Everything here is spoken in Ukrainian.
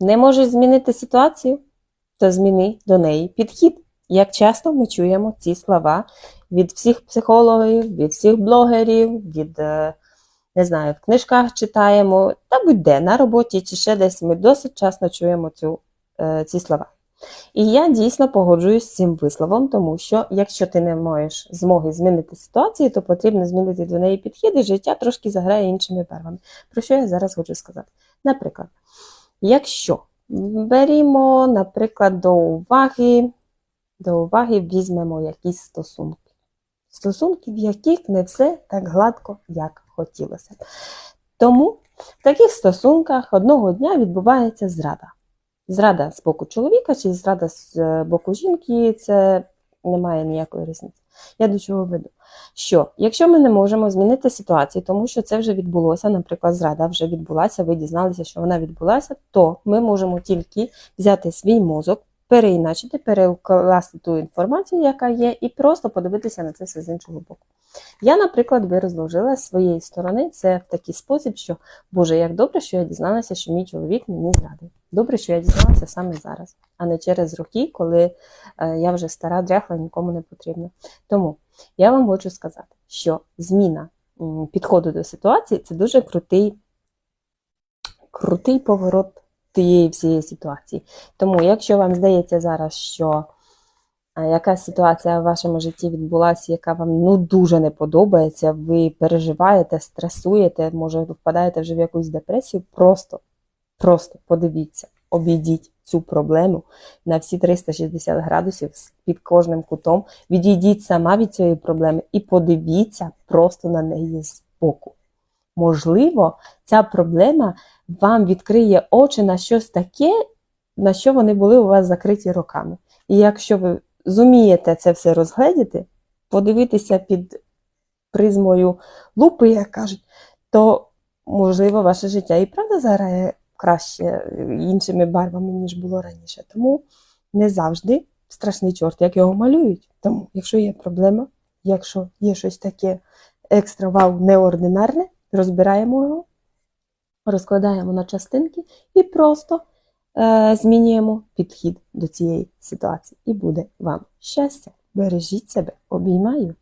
Не можеш змінити ситуацію, то зміни до неї підхід. Як часто ми чуємо ці слова від всіх психологів, від всіх блогерів, від, е, не знаю, в книжках читаємо, та будь-де, на роботі чи ще десь ми досить часто чуємо цю, е, ці слова. І я дійсно погоджуюсь з цим висловом, тому що якщо ти не маєш змоги змінити ситуацію, то потрібно змінити до неї підхід, і життя трошки заграє іншими барвами. Про що я зараз хочу сказати? Наприклад, якщо берімо, наприклад, до уваги, до уваги візьмемо якісь стосунки. Стосунки, в яких не все так гладко, як хотілося. Тому в таких стосунках одного дня відбувається зрада. Зрада з боку чоловіка чи зрада з е, боку жінки це не має ніякої різниці. Я до чого веду? Що якщо ми не можемо змінити ситуацію, тому що це вже відбулося, наприклад, зрада вже відбулася, ви дізналися, що вона відбулася, то ми можемо тільки взяти свій мозок, переіначити, перекласти ту інформацію, яка є, і просто подивитися на це все з іншого боку. Я, наприклад, би розложила з своєї сторони це в такий спосіб, що Боже, як добре, що я дізналася, що мій чоловік мені зрадив. Добре, що я дізналася саме зараз, а не через роки, коли е, я вже стара, дряхла, нікому не потрібна. Тому я вам хочу сказати, що зміна підходу до ситуації це дуже крутий, крутий поворот тієї всієї ситуації. Тому, якщо вам здається зараз, що якась ситуація в вашому житті відбулася, яка вам ну дуже не подобається, ви переживаєте, стресуєте, може впадаєте вже в якусь депресію, просто, просто подивіться, обійдіть цю проблему на всі 360 градусів під кожним кутом, відійдіть сама від цієї проблеми і подивіться просто на неї збоку. Можливо, ця проблема вам відкриє очі на щось таке, на що вони були у вас закриті роками. І якщо ви зумієте це все розгледіти, подивитися під призмою лупи, як кажуть, то можливо ваше життя і правда заграє краще іншими барвами, ніж було раніше. Тому не завжди страшний чорт, як його малюють. Тому, якщо є проблема, якщо є щось таке екстра вау, неординарне, розбираємо його, розкладаємо на частинки і просто е, змінюємо підхід до цієї ситуації. І буде вам щастя. Бережіть себе, обіймаю.